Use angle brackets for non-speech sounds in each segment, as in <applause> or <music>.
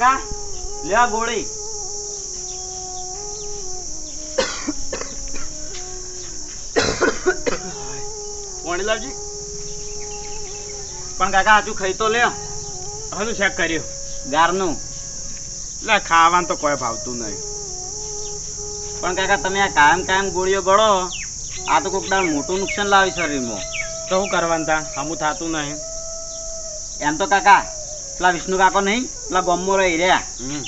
કાકા લ્યા ગોળી. પાણી લાવજી. પણ કાકા હાચું ખાઈ તો લે. હજુ ચેક કર્યું. ગારનું. એટલે ખાવાનું તો કોઈ ભાવતું નહીં. પણ કાકા તમે આ કાયમ કાયમ ગોળીઓ ગળો આ તો કોઈક દાળ મોટું નુકસાન લાવે શરીરમાં. તો શું કરવાનું તા? હમું થતું નહીં. એમ તો કાકા પેલા વિષ્ણુ કાકો નહીં પેલા ગોમો રહી રહ્યા હમ.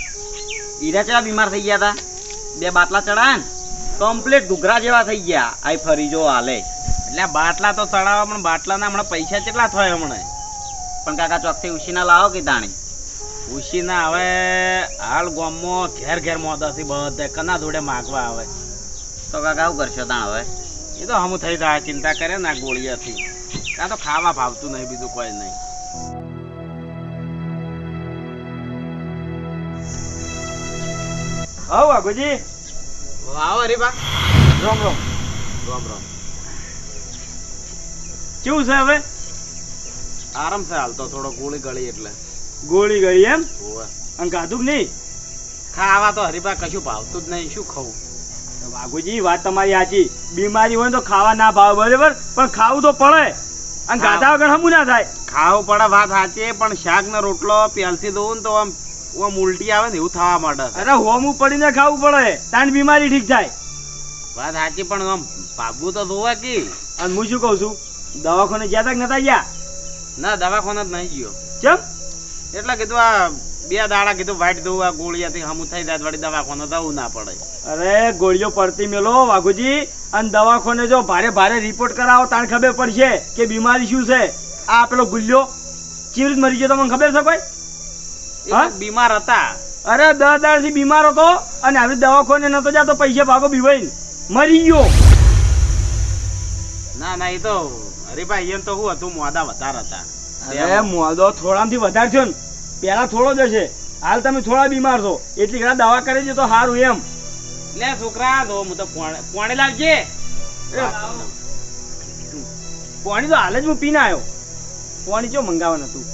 હીરા ચેવા બીમાર થઈ ગયા હતા બે બાટલા ચડાયા ને કમ્પ્લીટ ઘૂઘરા જેવા થઈ ગયા. આ ફરી જો હાલે. એટલે બાટલા તો ચડાવવા પણ બાટલાના હમણાં પૈસા કેટલા થાય હમણાં? પણ કાકા ચોકથી ઉશીના લાવો કે તાણી? ઉશીના હવે હાલ ગોમો ઘેર ઘેર મોદાથી બધે કના જોડે માગવા આવે. તો કાકા આવું કરશો તાણ હવે? એ તો હમું થઈ જાય ચિંતા કરે ને આ ગોળીયાથી. કાં તો ખાવા ભાવતું નહીં બીજું કોઈ નહીં. હવ વાઘુજી આવો હરીબા રોમ રોમ. રોમ રોમ. કેવું છે હવે? આરામ છે હાલ તો થોડો ગોળી ગળી એટલે. ગોળી ગળી એમ. અને ખાધું નહીં? ખાવા તો હરીબા કશું ભાવતું જ નહીં શું ખાવું? વાઘુજી વાત તમારી સાચી. બીમારી હોય ને તો ખાવા ના ભાવે બરાબર? પણ ખાવું તો પડે. અને ગાધા વગર હમું ના થાય. ખાવું પડે વાત સાચી પણ શાક ને રોટલો પ્યાલથી દઉં તો આમ આમ ઉલટી આવે ને એવું થવા માંડે અરે હોમું પડીને ખાવું પડે. તાણ બીમારી ઠીક થાય. વાત સાચી પણ આમ ભાગવું તો ધોવા કી? અને હું શું કહું છું? દવાખાને ગયા તા કે નતા ગયા? ના દવાખાને જ નહીં ગયો. ચમ? એટલે કીધું આ બે દાડા કીધું વાઈટ દઉં આ ગોળીયાથી હમું થઈ જાય વળી દવાખાને જવું ના પડે. અરે ગોળીઓ પડતી મેલો વાઘુજી. અને દવાખાને જો ભારે ભારે રિપોર્ટ કરાવો તાણ ખબર પડશે કે બીમારી શું છે. આ પેલો ગુલ્યો ચીર મરી ગયો તમને ખબર છે? તો બીમાર હતા. અરે દસ દાડથી બીમાર હતો અને આવી દવાખાને નતો જતો પૈસા ભાગો બીવાઈ મરી ગયો. ના ના એ તો હરીભાઈ એમ તો શું હતું મોદા વધારે હતા. અરે મોદો થોડામાંથી વધારે થયો ને પેલા થોડો જ હશે. હાલ તમે થોડા બીમાર છો. એટલી ઘણા દવા કરી દે તો સારું એમ. લે છોકરા તો હું તો પોણે- લાગજે પાણી તો હાલ જ હું પીને આવ્યો. પાણી ચો મંગાવવાનું હતું?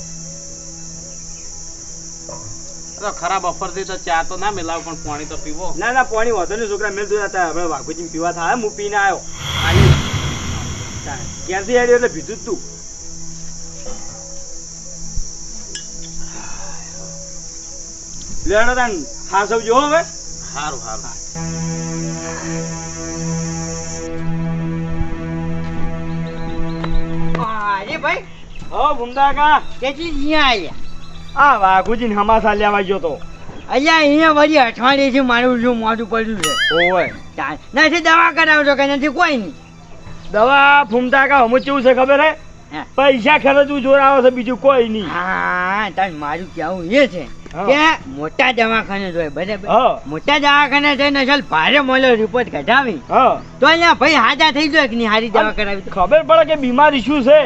તો ખરાબ ઓફરથી તો ચા તો ના મેલાવ પણ પાણી તો પીવો. ના ના પાણી વધુ નહીં છોકરા મેલ જોયા હતા. હવે વાઘુજી પીવા થાય હું પીને આવ્યો ક્યાંથી આવ્યો એટલે ભીધું તું. લેડો તાન હાસવ જો હવે. સારું સારું અરે ભાઈ. હો ભૂમતા કા કેટલી અહીંયા આવ્યા આ વાઘુજી હમાસા લેવા ગયો તો. અહીંયા અહીંયા વળી છે મારું શું મોઢું પડ્યું છે? ઓય નથી દવા કરાવજો કે નથી કોઈ નહીં. દવા ફૂમતા કા હમું કેવું છે ખબર હે. પૈસા ખર્ચવું જોર આવે છે બીજું કોઈ નહીં. હા તાર મારું કહેવું એ છે કે મોટા દવાખાને જોઈએ બરાબર? મોટા દવાખાને જઈને ચાલ ભારે મળ્યો રિપોર્ટ કઢાવી. તો અહીંયા ભાઈ હાજા થઈ જાય કે નહીં હારી દવા કરાવી ખબર પડે કે બીમારી શું છે?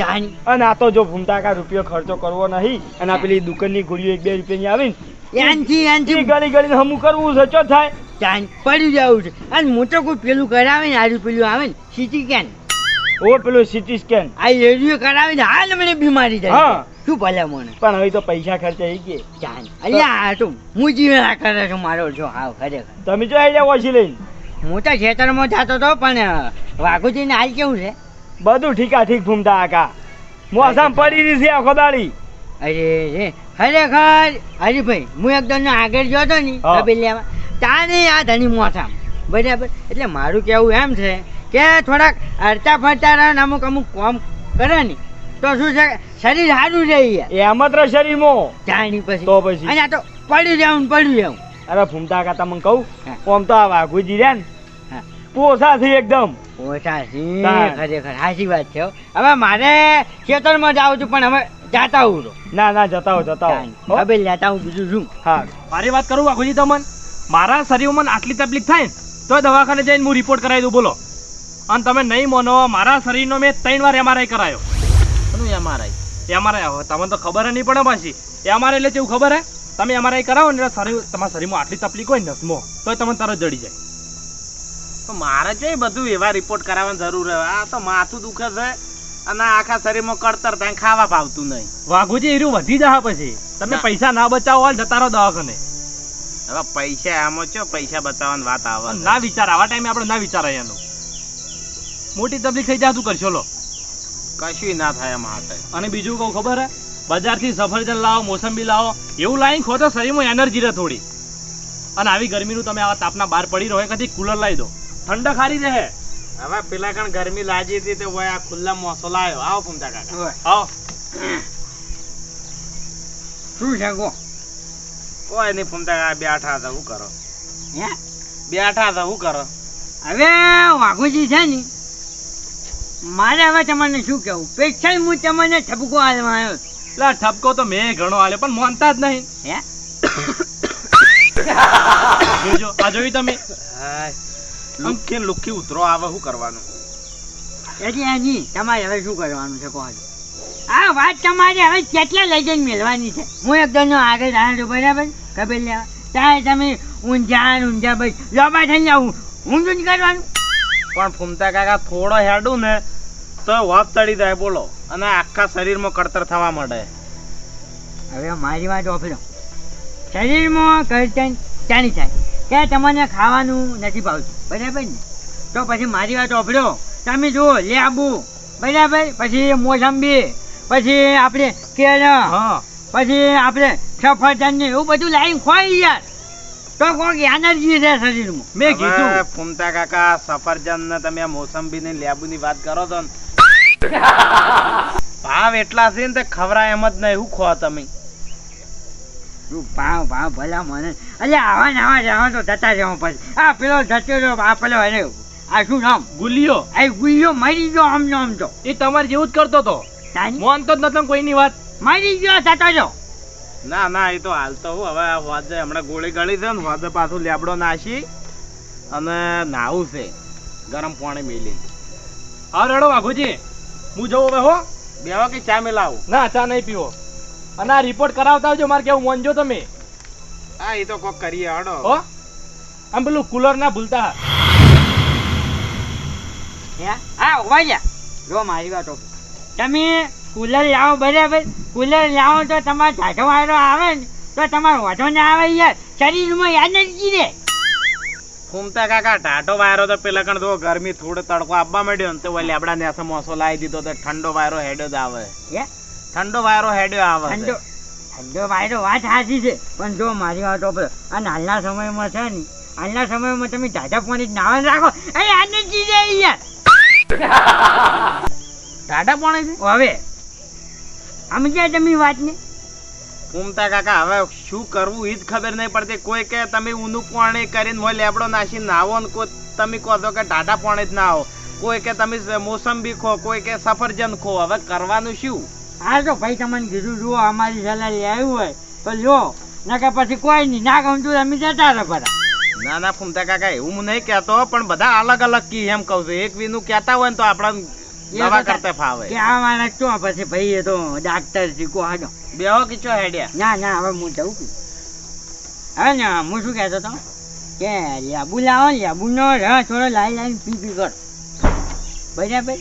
અને આ તો જો ભૂમતાકા રૂપિયો ખર્ચો કરવો નહીં અને આ પેલી દુકાનની ગોળીઓ એક બે રૂપિયાની આવીને એનથી એનથી ગળી ગળીને હમું કરવું છે ચો થાય? જાણ પડી જવું છે. અને મોટો કોઈ પેલું કરાવે ને પેલું આવે ને સીટી સ્કેન ઓ પેલું સીટી સ્કેન આ રેડિયો કરાવી ને હાલ મને બીમારી હા. જાય શું ભલે મને. પણ હવે તો પૈસા ખર્ચા એ કે. જાણ અલ્યા આ હું હું આ કરે છું મારો છો હાવ ખરેખર. તમે જો આઈ જાવ ઓછી લઈને. મોટા ખેતરમાં જતો હતો પણ વાઘુજીને હાલ કેવું છે? બધું ઠીકા ઠીક ફૂમતા આકા. મોસામ પડી રહી છે આખો દાડી અરે ખરેખર હરીભાઈ હું એકદમ આગળ ગયો હતો ને હા. તબેલિયામાં નહીં આ ધણી મોથામ બરાબર? એટલે મારું કહેવું એમ છે કે થોડાક હરતા ફરતા રહે અમુક અમુક કામ કરે ને તો શું છે શરીર સારું રહે યાર. એમ જ રહે શરીરમાં. જાણી પછી. તો પછી. અને આ તો પડ્યું જાઉં પડી પડ્યું રહેવું. અરે ફૂમતા કાતા તમને કહું? કોમ તો આ વાઘુજી રહ્યા ને. પોસા છે એકદમ. ઓછા છે ખરેખર સાચી વાત છે હવે મારે ખેતરમાં જાઉં છું પણ હવે જાતા હું ના ના જતા હો જતા હો. હવે જાતા હું બીજું શું? હા. મારી વાત કરું વાઘુજી તમને મારા શરીરમાં આટલી તકલીફ થાય ને તો દવાખાને જઈને હું રિપોર્ટ કરાવી દઉં બોલો. અને તમે નહીં માનો મારા શરીરનો મેં ત્રણ વાર એમઆરઆઈ કરાયો. શું એમઆરઆઈ એમઆરઆઈ તમને તો ખબર જ નહીં પડે પાછી. એમઆરઆઈ એટલે કેવું ખબર હે? તમે એમઆરઆઈ કરાવો ને એટલે શરીર તમારા શરીરમાં આટલી તકલીફ હોય ને નસમો તો તમને તરત જડી જાય. તો મારે છે બધું એવા રિપોર્ટ કરાવવાની જરૂર છે આ તો માથું દુખે છે અને આખા શરીરમાં કડતર થાય ખાવા ભાવતું નહીં. વાઘુજી એરું વધી જા પછી. તમે પૈસા ના બચાવો ને જતા રહો દવાખાને. હવે પૈસા આમાં ચો પૈસા બચાવવાની વાત આવે ના વિચાર આવા ટાઈમે આપણે ના વિચારાય એનું. મોટી તકલીફ થઈ જાય તું કરશો લો. કશું ના થાય માટે અને બીજું કહું ખબર હે? બજારથી સફરજન લાવો મોસંબી લાવો એવું લાવીને ખો તો શરીરમાં એનર્જી રહે થોડી. અને આવી ગરમીનું તમે આવા તાપના બહાર પડી રહો કદી કુલર લાવી દો. ઠંડક હારી રહે. હવે પેલા કણ ગરમી લાજી હતી તે હોય આ ખુલ્લા મોસો લાવ્યો આવો કુમતા કાકા. આવો. શું છે કહો કોઈ નહીં ફૂમતા કાકા બેઠા હતા શું કરો? હે? બેઠા હતા શું કરો? હવે વાઘુજી છે ને મારે હવે તમને શું કેવું પેક્ષા હું તમને ઠપકો હાલમાં આવ્યો એટલે ઠપકો તો મેં ઘણો આલ્યો પણ માનતા જ નહીં. હે? <coughs> જોજો આ જોયું તમે? લુખી લુખી ઉતરો આવે શું કરવાનું? એટલે એની તમારે હવે શું કરવાનું છે કહો આ વાત તમારે હવે કેટલા લઈ જઈને મેળવાની છે? હું એકદમ આગળ જાણ બરાબર? ખબર લેવા ત્યાં તમે ઊંઝા ઊંઝા ભાઈ લોબા થઈને આવું. ઊંધું શું કરવાનું. પણ ફૂમતા કાકા થોડો હેડું ને તો વાપ તળી જાય બોલો. અને આખા શરીરમાં કળતર થવા માંડે. હવે મારી વાત ઓફરો શરીરમાં કરતન ચાલી થાય કે તમને ખાવાનું નથી ભાવતું. બરાબર ને? તો પછી મારી વાત ઓફરો તમે જુઓ લેબુ બરાબર? પછી મોસંબી. પછી આપણે કેળા. પછી આપણે સફરજન ને એવું બધું લાઈન ખોઈ યાર તો કોક એનર્જી છે શરીરમાં. મેં કીધું. ફૂમતા કાકા સફરજન ને તમે મોસંબી ને લેબુ ની વાત કરો છો ને? <laughs> ભાવ એટલા છે ને તો ખવરાય એમ જ નહીં. શું ખો તમે? ભાવ ભાવ ભલા મને? અરે આવા ને આવા જવા તો જતા જવા પછી આ પેલો જતો રહ્યો આ પેલો અરે આ શું નામ? ગુલિયો. આ ગુલ્યો મરી ગયો આમ ને આમ તો. એ તમારે જેવું જ કરતો તો તાની? માનતો જ નતો કોઈની વાત. મરી ગયો જતો જો ના ના એ તો હાલતો હું. હવે આ હમણાં ગોળી ગળી છે ને વાજે પાછું લેબડો નાસી અને નાવું છે. ગરમ પાણી મેલી હા રડો વાઘુજી. હું જવું હવે હો. બે વાગે ચા મેલાવું ના ચા નહીં પીવો. અને આ રિપોર્ટ કરાવતા આવજો મારે કેવું મોનજો તમે. હા એ તો કોક કરીએ હડો. હો? આમ પેલું કુલર ના ભૂલતા હે. હા? ઊભા જા. જો મારી વાત તમે કુલર લાવો બરાબર? કુલર લાવો તો તમારે ઢાઢો વાળો આવે ને તો તમારો વાંધો ના આવે યાર. શરીરમાં એનર્જી રે. ફૂમતા કાકા ટાટો વાયરો તો પેલા કણ તો ગરમી થોડો તડકો આપવા માંડ્યો ને તો આપણા ને મોસો લાવી દીધો તો ઠંડો વાયરો હેડો જ આવે. હે? ઠંડો વાયરો હેડ્યો આવે. ઠંડો ઠંડો વાયરો વાત સાચી છે પણ જો મારી વાત ઓપરે અને હાલના સમયમાં છે ને હાલના સમયમાં તમે ઢાઢા પાણી નાવા રાખો. એ એનર્જી રહે યાર ટાટા પાણી છે? હવે સમજ્યા તમે વાતને? ફૂમતા કાકા હવે શું કરવું એ જ ખબર નહીં પડતી. કોઈ કે તમે ઊનું પાણી કરીને મોય લેબડો નાસી નાવો ને કોઈ તમે કહો છો કે ટાટા પાણી જ ના આવો કોઈ કે તમે મોસંબી ખો કોઈ કે સફરજન ખો. હવે કરવાનું શું? હા તો ભાઈ તમને કીધું જુઓ અમારી સલાહ લઈ આવ્યું હોય તો લો નકર પછી કોઈ નહીં. ના ગમતું અમે જતા રહે બધા ના ના ફૂમતા કાકા એવું હું નહીં કહેતો પણ બધા અલગ અલગ કી એમ કહું છું. એક વીનું કહેતા હોય ને તો આપણા દવા કરતા ફાવે. કે આ મારા તો પછી ભાઈ એ તો ડાક્ટર શીખો હાડો બેહો કે ચો હેડ્યા. ના ના હવે હું જઉં છું. હવે ને હું શું કહેતો તો કે લેબુ લાવો લેબુનો રસ થોડો લાઈ લાઈને પી પી કર. બરાબર?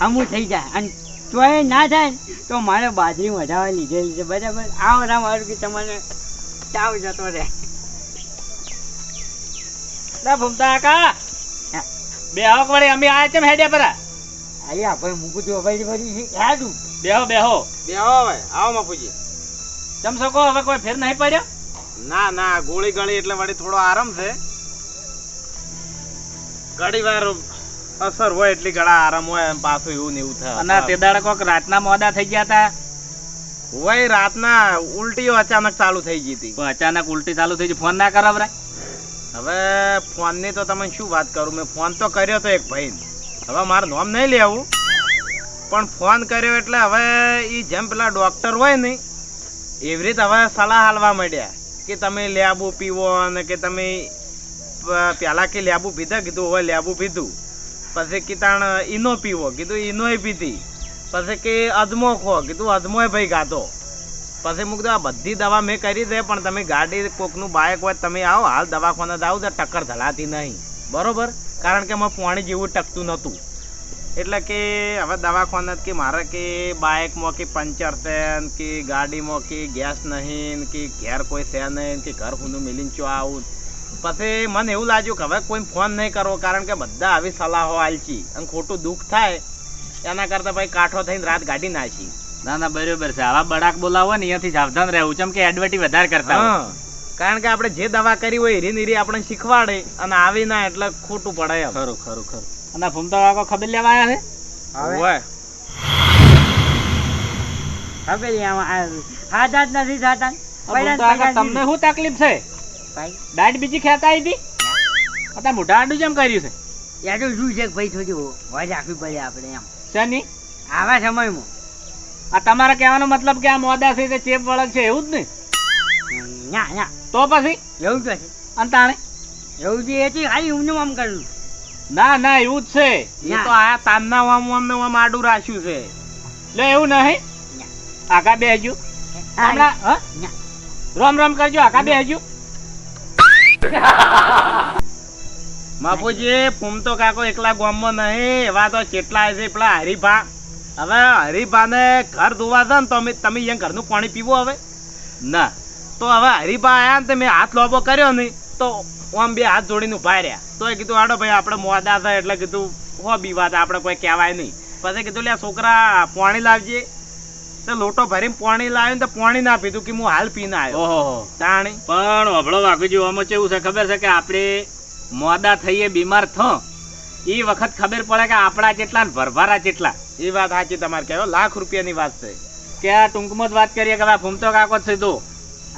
આમું થઈ જાય. અને તોય ના થાય તો મારે બાજરી વધારવા લીધેલી છે બરાબર? આવો રામ મારું કે તમને ચાવ જતો રહે. ના ભૂમતા કાકા. બે આવક વળી અમે આ કેમ હેડ્યા પરા? અલ્યા આપણે મૂકું છું ભાઈ ફરી યાદું બેહો બેહો બેહો હવે. આવો મફુજી જમ શકો હવે કોઈ ફેર નહીં પડ્યો? ના ના ગોળી ગળી એટલે વળી થોડો આરામ છે. ઘડી વાર અસર હોય એટલી ઘણા આરામ હોય એમ પાછું એવું ને એવું થાય. અને તે દાડે કોક રાતના મોડા થઈ ગયા હતા હોય રાતના ઉલટીઓ અચાનક ચાલુ થઈ ગઈ હતી. પણ અચાનક ઉલટી ચાલુ થઈ ગઈ ફોન ના કરાવરાય હવે ફોનની તો તમે શું વાત કરું મેં ફોન તો કર્યો તો એક ભાઈ હવે મારું નામ નહીં લેવું. પણ ફોન કર્યો એટલે હવે એ જેમ પેલા ડોક્ટર હોય ને એવી રીતે હવે સલાહ હાલવા માંડ્યા. કે તમે લેબુ પીવો અને કે તમે પહેલાં કે લેબુ પીધા કીધું હવે લેબુ પીધું. પછી કીતાણ, ઈનો પીવો. કીધું ઈનોય પીધી. પછી કે અજમો ખો. કીધું અજમોય ભાઈ ગાતો પછી મૂકી આ બધી દવા મેં કરી છે, પણ તમે ગાડી કોકનું બાઇક હોય તમે આવો. હાલ દવાખાને જાઓ તો ટક્કર ધલાતી નહીં. બરોબર? કારણ કે મેં પાણી જેવું ટકતું નહોતું. એટલે કે હવે દવાખાને કે મારે કે બાઇકમાં કે પંચર છે કે ગાડીમાં કે ગેસ નહીં કે ઘેર કોઈ છે નહીં કે ઘર હું મિલીને ચો આવું. પછી મને એવું લાગ્યું કે હવે કોઈ ફોન નહીં કરવો કારણ કે બધા આવી સલાહો આલચી. અને ખોટું દુઃખ થાય એના કરતાં ભાઈ કાઠો થઈને રાત ગાડી નાખી. ના ના બરોબર છે. આવા બડાક બોલાવો ને અહીંયાથી સાવધાન રહેવું. ચમ કે એડવર્ટી વધારે કરતા હા. કારણ કે આપણે જે દવા કરી હોય એરી નીરી આપણે શીખવાડે અને આવી ના એટલે ખોટું પડે ખરું ખરું ખરું. અને ફૂમતા કાકો ખબર લેવા આવ્યા છે? હવે? હોય ખબર લેવા આવ્યા હાથ નથી થતા. તમને શું તકલીફ છે? ભાઈ. દાઢ બીજી ખેતા હતી? અત્યારે મોઢા આડું જેમ કર્યું છે? યાર તો શું છે ભાઈ થોડી હોય રાખવી પડે આપણે એમ. શેની? આવા સમયમાં. આ તમારા કહેવાનો મતલબ કે આ મોદા છે ચેપ વળગ છે એવું જ ને? ના ના. તો પછી? એવું તો છે અને તાણે? એવું જે હતી ખાલી ઊંધું આમ કર્યું. ના ના એવું જ છે. એ તો આ તાનના વામ વામ ને વામ આડું રાખ્યું છે. લે એવું નહીં? આકા બેહજો. હમણાં. રોમ રોમ કરજો આકા બેહજો. બાપુજી ફૂમતો કાકો એકલા ગામમાં નહીં, એવા તો કેટલા છે પેલા હરીભા. હવે હરીભાને ઘર ધોવા છે ને તો તમે અહીંયા ઘરનું પાણી પીવો હવે. ના, તો હવે હરીભા આયા ને તે મેં હાથ લોબો કર્યો નહીં, તો આમ બે હાથ જોડીને ઊભા રહ્યા. તો એ કીધું આડો ભાઈ, આપણે મોદા થાય એટલે કીધું, હો બીવાત આપણે કોઈ કહેવાય નહીં. પછી કીધું, લે, છોકરા, પાણી લાવજે. તો લોટો ભરીને પાણી લાવ્યો ને તો પાણી ના પીધું કે હું હાલ પીને આવ્યો. ઓહો. તાણી. પણ અભળો વાઘુજી આમાં કેવું છે ખબર છે કે આપણે મોડા થઈએ બીમાર થો એ વખત ખબર પડે કે આપણા જેટલા ને ભરભારા જેટલા. એ વાત સાચી તમારે કહેવો લાખ રૂપિયાની વાત છે. કે આ ટૂંકમાં જ વાત કરીએ કે ભાઈ ભૂમતો કાકો જ સીધો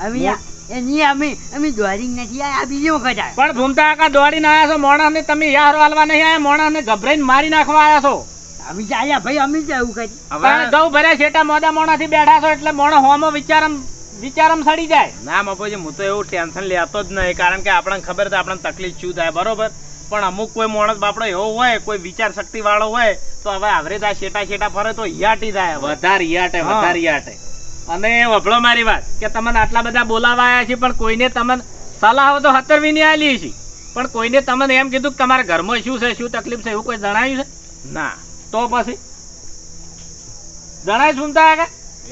અમે આ- અમે અમે દોડી નથી આ આ બીજી વખત આવ્યા. પણ ભૂમતા કાકા દોડીને આવ્યા છો મોણસને તમે યાર હાલવા નહીં આવ્યા મોણસને ગભરાઈને મારી નાખવા આવ્યા છો. અમે જાયા ભાઈ અમી જ એવું કઈ હવે પણ ભરે છેટા મોડા મોદા થી બેઠા છો એટલે મોણો હોમો વિચારમ વિચારમ સડી જાય. ના મપોજી હું તો એવું ટેન્શન લેતો જ નહીં કારણ કે આપણને ખબર છે આપણને તકલીફ શું થાય બરોબર? પણ અમુક કોઈ માણસ બાપડો એવો હોય કોઈ વિચાર શક્તિ વાળો હોય તો હવે આવરે આ શેટા શેટા ફરે તો હિયાટી થાય વધારે હિયાટે. વધારે હિયાટે અને વભળો મારી વાત કે તમને આટલા બધા બોલાવા આવ્યા છે પણ કોઈને તમને સલાહો તો હતરવી ની આલી છે પણ કોઈને તમને એમ કીધું કે તમારા ઘરમાં શું છે શું તકલીફ છે એવું કોઈ જણાયું છે? ના. તો પછી? જણાય સુનતા કે?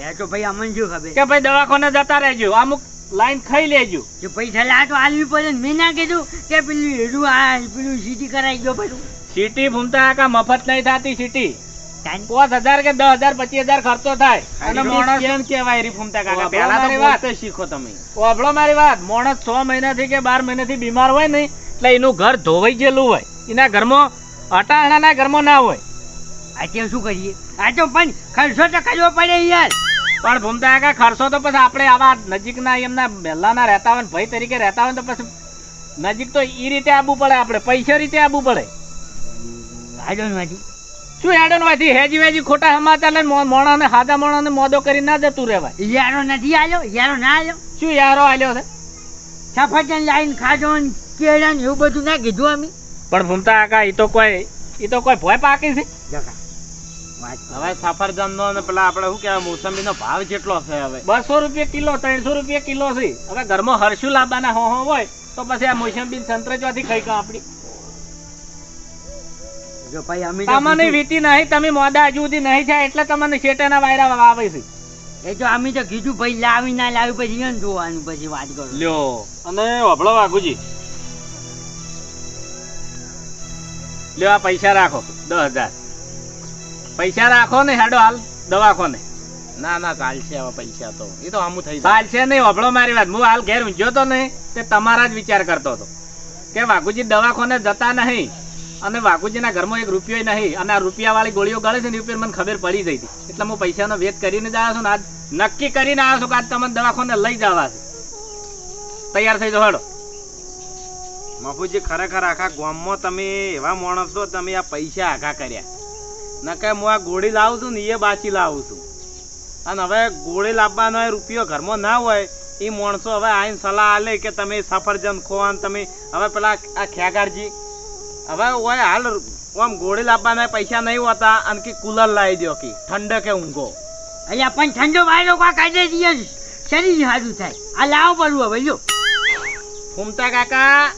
એ તો ભાઈ અમન જો ખબર? કે ભાઈ દવાખાને જતા રહેજો અમુક લાઈન ખાઈ લેજો. કે પૈસા લા તો આલવી પડે ને. મેં ના કીધું કે પેલું હેડું આ પેલું સીટી કરાવી દો પેલું સીટી ભૂમતા કા મફત નહીં થતી સીટી? પાંચ હજાર કે દસ હજાર પચીસ હજાર ખર્ચો થાય. અને માણસ કેમ કેવાય રી ફૂમતા કાકા. પેલા તો મારી વાત. શીખો તમે. વાપરો મારી વાત. માણસ છ મહિનાથી કે બાર મહિનાથી બીમાર હોય ને એટલે એનું ઘર ધોવાઈ ગયેલું હોય. એના ઘરમાં અટાણાના ઘરમાં ના હોય. આ તે શું કરીએ? આ તો પણ ખર્ચો તો કરવો પડે યાર. પણ ભૂમતા કાકા ખર્ચો તો પછી આપણે આવા નજીકના એમના મહેલાના રહેતા હોય ને ભાઈ તરીકે રહેતા હોય તો પછી નજીક તો એ રીતે આવવું પડે આપણે પૈસા રીતે આવવું પડે. આડો નથી શું હેડન વાથી હેજી વેજી ખોટા સમાચાર લઈને મોણાને હાદા મોણાને મોદો કરી ના જતું રહેવાય. યારો નથી આલ્યો? યારો ના આલ્યો? શું યારો આલ્યો છે? સફરજન લાઈન ખાધો ને કેળા ને એવું બધું ના કીધું અમે? પણ ભૂમતા કાકા એ તો કોઈ એ તો કોઈ ભોય પાકી છે. હવે સફરજન નો પેલા આપડે શું કેવાય મોસંબી નો ભાવ જેટલો છે હવે. બસો રૂપિયા કિલો ત્રણસો રૂપિયા કિલો છે. હવે ઘરમાં હરશું લાવવાના હો હોય તો પછી આ મોસંબી સંતરે ચોથી ખાઈ કા આપડી જો ભાઈ અમે તો તમને કીધું- વીતી નહીં તમે મોદા હજુ સુધી નહીં થાય એટલે તમને શેટાના વાયરા વાવે છે. એ તો અમે તો કીધું ભાઈ લાવી ના લાવી પછી એને જોવાનું પછી વાત કરો. લ્યો. અને વભળો વાઘુજી. લ્યો આ પૈસા રાખો દસ હજાર. પૈસા રાખો ને હેડો હાલ દવાખોને ના. ના ચાલશે હવે પૈસા તો. એ તો આમું થઈ ચાલશે હાલ છે નહીં વભળો મારી વાત. હું હાલ ઘેર ઊંઝ્યો તો ને તે તમારા જ વિચાર કરતો હતો. કે વાઘુજી દવાખોને જતા નહીં અને વાઘુજીના ઘરમાં એક રૂપિયો નહીં અને આ રૂપિયાવાળી ગોળીઓ ગળે છે ને એ મને ખબર પડી ગઈ હતી. એટલે હું પૈસાનો વેત કરીને જ આવ્યો છું ને આજ નક્કી કરીને આવ્યો છું કે આજ તમને દવાખોને લઈ જવા છે. તૈયાર થઈ જાઓ હેડો. મફુજી ખરેખર આખા ગામમાં તમે એવા માણસ છો તમે આ પૈસા આખા કર્યા. નકે હું આ ગોળી લાવું છું ને એ બાચી લાવું છું. અને હવે ગોળી લાવવાનો રૂપિયો ઘરમાં ના હોય એ માણસો હવે આઈને સલાહ આલે કે તમે સફરજન ખો અને તમે હવે પેલા આ ખ્યાગારજી હવે હોય હાલ આમ ગોળી લાવવાના પૈસા નહીં હોતા અને કે કુલર લાવી દો કે ઠંડકે ઊંઘો. અહીંયા પણ ઠંડો વાયરો કા કાઢે દઈએ શરીર સારું થાય. આ લાવો પડવું હવે જો ફૂમતા કાકા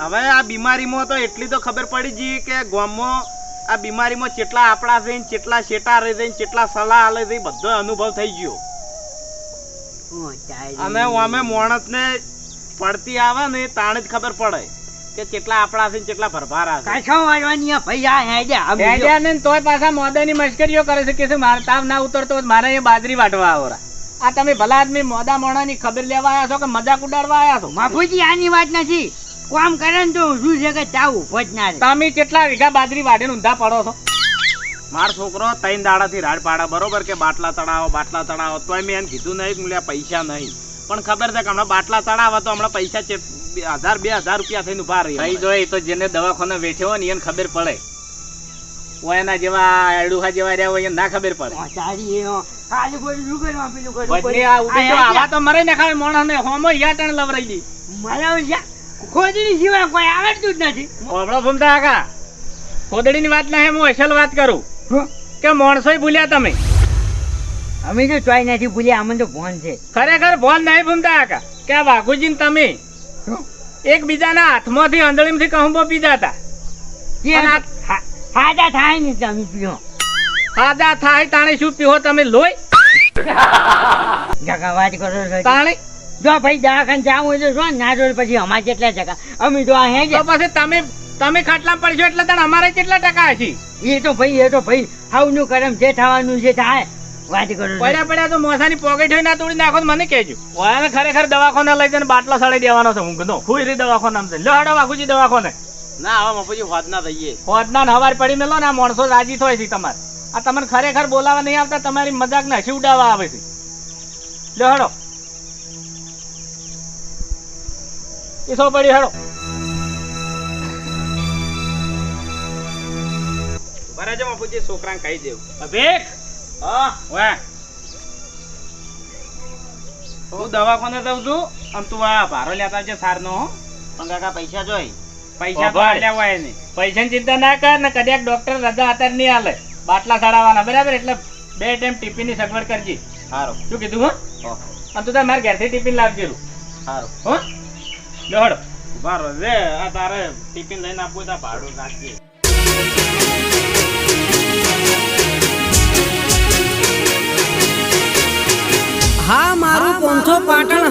હવે આ બીમારીમાં તો એટલી તો ખબર પડી ગઈ કે ગામમાં આ બીમારીમાં કેટલા આપણા છે ને કેટલા શેટા રહે છે ને કેટલા સલાહ આલે છે બધો અનુભવ થઈ ગયો. અને અમે માણસને પડતી આવે ને તાણે જ ખબર પડે કે કેટલા આપણા છે ને કેટલા ભરભારા છે. કાંઠો વાળવાની ભાઈ આ હેડે હેડ્યા ને તોય પાછા મોદાની મશ્કરીઓ કરે છે કે શું મારે તાવ ના ઉતરતો મારે એ બાજરી વાટવા આવરા. આ તમે ભલા આદમી મોદા મોણાની ખબર લેવા આવ્યા છો કે મજાક ઉડાડવા આવ્યા છો? બાપુજી આની વાત નથી. કામ કરે ને તો શું છે કે ચાવું ભજનાર તમે કેટલા વીઘા બાજરી વાટીને ઊંધા પડો છો? માર છોકરો ત્રણ દાડાથી રાડ પાડા બરોબર કે બાટલા તળાવો બાટલા તળાવો તો મેં એને કીધું નહીં કે મૂલ્યા પૈસા નહીં. પણ ખબર છે કે હમણાં બાટલા ચડાવે તો હમણાં પૈસા છે હજાર બે હજાર રૂપિયા થઈને ઊભા રહી થઈ જોઈએ તો જેને દવાખાને વેઠ્યો હોય ને એને ખબર પડે. હોય એના જેવા એડુહા જેવા રહ્યા હોય એને ના ખબર પડે. ખાલી બોલી શું કરવા પેલું કરવું આ ઊભી તો આવા તો મરે ને ખાલી માણસને હોમો યાટણ લવરાઈ દી. મારા યા- ખોદડી સિવાય કોઈ આવડતું જ નથી. ઓબળો ભૂમતા કાકા ખોદડીની વાત નહીં હું અસલ વાત કરું. કે માણસોય ભૂલ્યા તમે? અમે તો ચોય નથી ભૂલ્યા અમને તો ભોન છે. ખરેખર ભોન નહીં ભૂમતા કાકા. કે આ વાઘુજી ને તમે? એકબીજાના હાથમાંથી અંધળીમાંથી કહુંબો પીધા હતા હાજા થાય ને તમે પીઓ. હાજા થાય તાણે શું પીઓ તમે લોહી? જગાવાજ કરો તાણે જો ભાઈ દવાખાને જાવ હોય તો જો ને? જોડે પછી અમારે કેટલા ટકા? અમે તો આ હે તો પછી તમે તમે ખાટલા પડશો એટલે તને અમારે કેટલા ટકા હશે એ તો ભાઈ એ તો ભાઈ હાવનું કરમ જે થવાનું છે થાય. વાત કરો પડ્યા પડ્યા તો મોસાની પોકેટ હોય ના તોડી નાખો તો મને કહેજો. ઓયાને ખરેખર દવાખાને લઈ જઈને બાટલો સડાઈ દેવાનો છે ઊંઘનો ખુઈ રી દવાખાને આમ છે. લો હાડો વાઘુજી દવાખાને. ના હવે મફુજી હોદ ના થઈએ હોદના ને હવાર પડી મેલો ને આ માણસો રાજી થાય છે તમારે. આ તમને ખરેખર બોલાવા નહીં આવતા તમારી મજાક ને હસી ઉડાવવા આવે છે. લો હડો. એ સો પડી હેડો. છે મફુજી છોકરાને કહી દેવ. અભિક હા. વાહ હું દવાખાને જાઉં છું આમ તું આ ભારો લેતા છે સારનો. પણ કાકા પૈસા જોઈ. પૈસા તો. આલ્યા હોય ને પૈસાની ચિંતા ના કર ને કદાચ ડોક્ટર રજા અત્યારે નહીં હાલે બાટલા ચડાવવાના બરાબર? એટલે બે ટાઈમ ટિફિનની સગવડ કરજી. સારું શું કીધું હો? અને તું તાર મારા ઘેરથી ટિફિન લાવજે. સારું હો? હડો ઊભા રહે. આ તારે ટિફિન લઈને આપવું તો ભાડું રાખજે હા, મારું પોંથો પાટણ